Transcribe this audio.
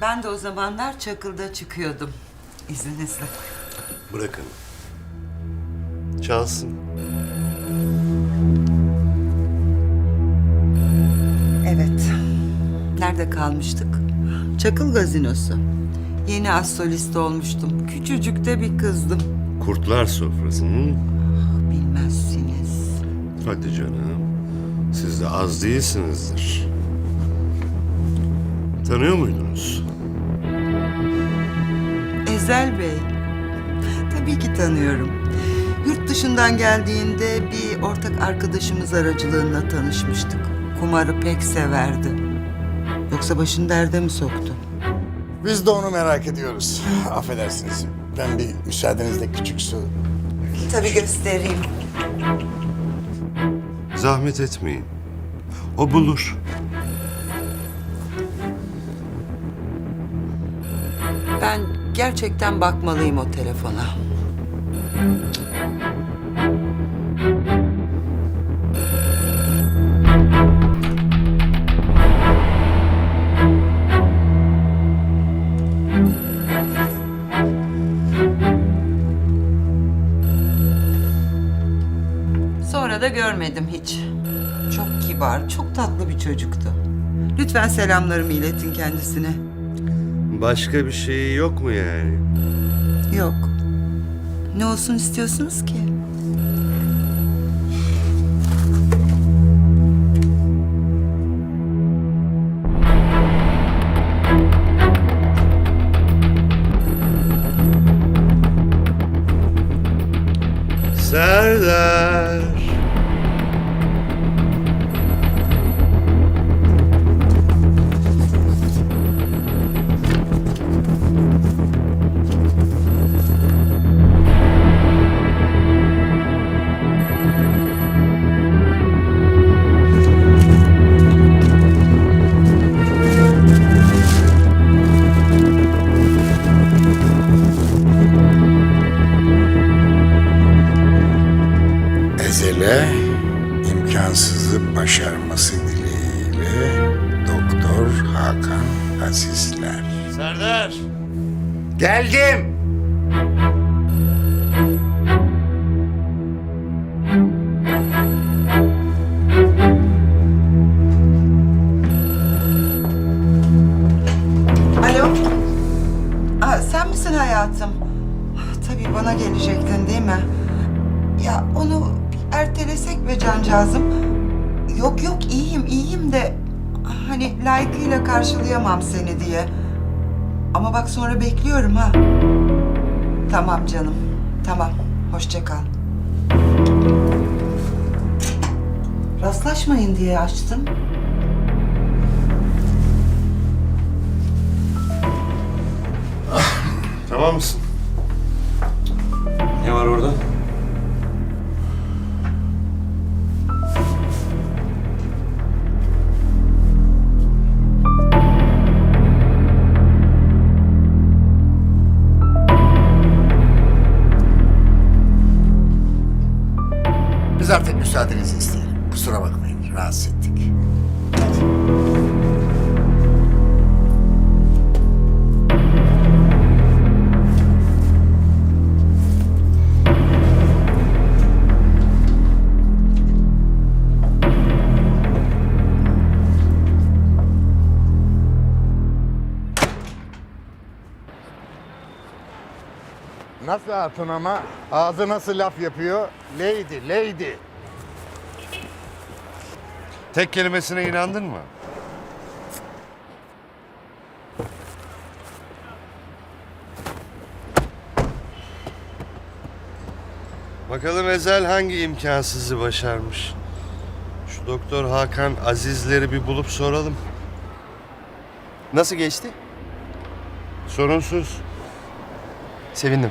Ben de o zamanlar Çakıl'da çıkıyordum. İzninizle. Bırakın. Çalsın. Evet. Nerede kalmıştık? Çakıl Gazinosu. Yeni az solist olmuştum. Küçücük de bir kızdım. Kurtlar sofrası. Hı? Bilmezsiniz. Hadi canım. Siz de az değilsinizdir. Tanıyor muydunuz? Ezel Bey. Tabii ki tanıyorum. Yurt dışından geldiğinde bir ortak arkadaşımız aracılığıyla tanışmıştık. Kumarı pek severdi. Yoksa başını derde mi soktu? Biz de onu merak ediyoruz. Affedersiniz. Ben bir müsaadenizle küçük su. Tabii göstereyim. Zahmet etmeyin. O bulur. Ben gerçekten bakmalıyım o telefona. Sonra da görmedim hiç. Çok kibar, çok tatlı bir çocuktu. Lütfen selamlarımı iletin kendisine. Başka bir şey yok mu yani? Yok. Ne olsun istiyorsunuz ki? Serdar. Ezel'e imkansızı başarması dileğiyle Doktor Hakan Azizler. Serdar. Geldim. Alo? Aa, sen misin hayatım? Tabii bana gelecektin değil mi? Ya onu ertelesek be cancağızım. Yok yok iyiyim iyiyim de hani layıkıyla karşılayamam seni diye. Ama bak sonra bekliyorum ha. Tamam canım. Tamam. Hoşça kal. Rastlaşmayın diye açtım. Tamam mısın? Artık müsaadenizi isteyelim. Kusura bakmayın. Rahatsız ettik. Nasıl hatun ama? Ağzı nasıl laf yapıyor? Lady, lady. Tek kelimesine inandın mı? Bakalım Ezel hangi imkansızı başarmış? Şu doktor Hakan Azizleri bir bulup soralım. Nasıl geçti? Sorunsuz. Sevindim.